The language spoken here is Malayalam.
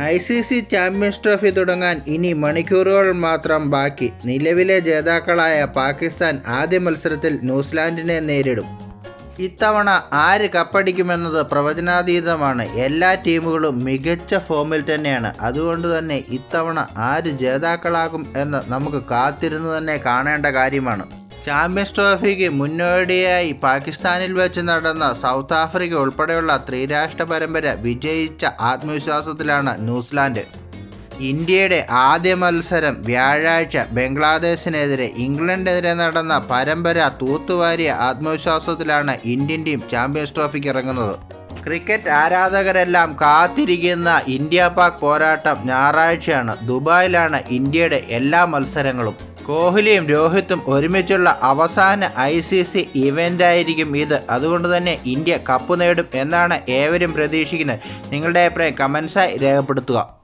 I C C Champions Trophy തുടങ്ങാൻ ഇനി മണിക്കൂറുകൾ മാത്രം ബാക്കി. നിലവിലെ ജേതാക്കളായ പാകിസ്ഥാൻ ആദ്യ മത്സരത്തിൽ ന്യൂസിലാൻഡിനെ നേരിടും. ഇത്തവണ ആര് കപ്പടിക്കുമെന്നത് പ്രവചനാതീതമാണ്. എല്ലാ ടീമുകളും മികച്ച ഫോമിൽ തന്നെയാണ്. അതുകൊണ്ട് തന്നെ ഇത്തവണ ആര് ജേതാക്കളാകും എന്ന് നമുക്ക് കാത്തിരുന്ന് തന്നെ കാണേണ്ട കാര്യമാണ്. ചാമ്പ്യൻസ് ട്രോഫിക്ക് മുന്നോടിയായി പാകിസ്ഥാനിൽ വെച്ച് നടന്ന സൗത്ത് ആഫ്രിക്ക ഉൾപ്പെടെയുള്ള ത്രിരാഷ്ട്ര പരമ്പര വിജയിച്ച ആത്മവിശ്വാസത്തിലാണ് ന്യൂസിലാൻഡ്. ഇന്ത്യയുടെ ആദ്യ മത്സരം വ്യാഴാഴ്ച ബംഗ്ലാദേശിനെതിരെ ഇംഗ്ലണ്ടിനെതിരെ നടന്ന പരമ്പര തൂത്തുവാരിയ ആത്മവിശ്വാസത്തിലാണ് ഇന്ത്യൻ ടീം ചാമ്പ്യൻസ് ട്രോഫിക്ക് ഇറങ്ങുന്നത്. ക്രിക്കറ്റ് ആരാധകരെല്ലാം കാത്തിരിക്കുന്ന ഇന്ത്യ പാക് പോരാട്ടം ഞായറാഴ്ചയാണ്. ദുബായിലാണ് ഇന്ത്യയുടെ എല്ലാ മത്സരങ്ങളും. കോഹ്ലിയും രോഹിത്തും ഒരുമിച്ചുള്ള അവസാന ഐ സി സി ഇവന്റായിരിക്കും ഇത്. അതുകൊണ്ട് തന്നെ ഇന്ത്യ കപ്പ് നേടും എന്നാണ് ഏവരും പ്രതീക്ഷിക്കുന്നത്. നിങ്ങളുടെ അഭിപ്രായം കമൻസായി രേഖപ്പെടുത്തുക.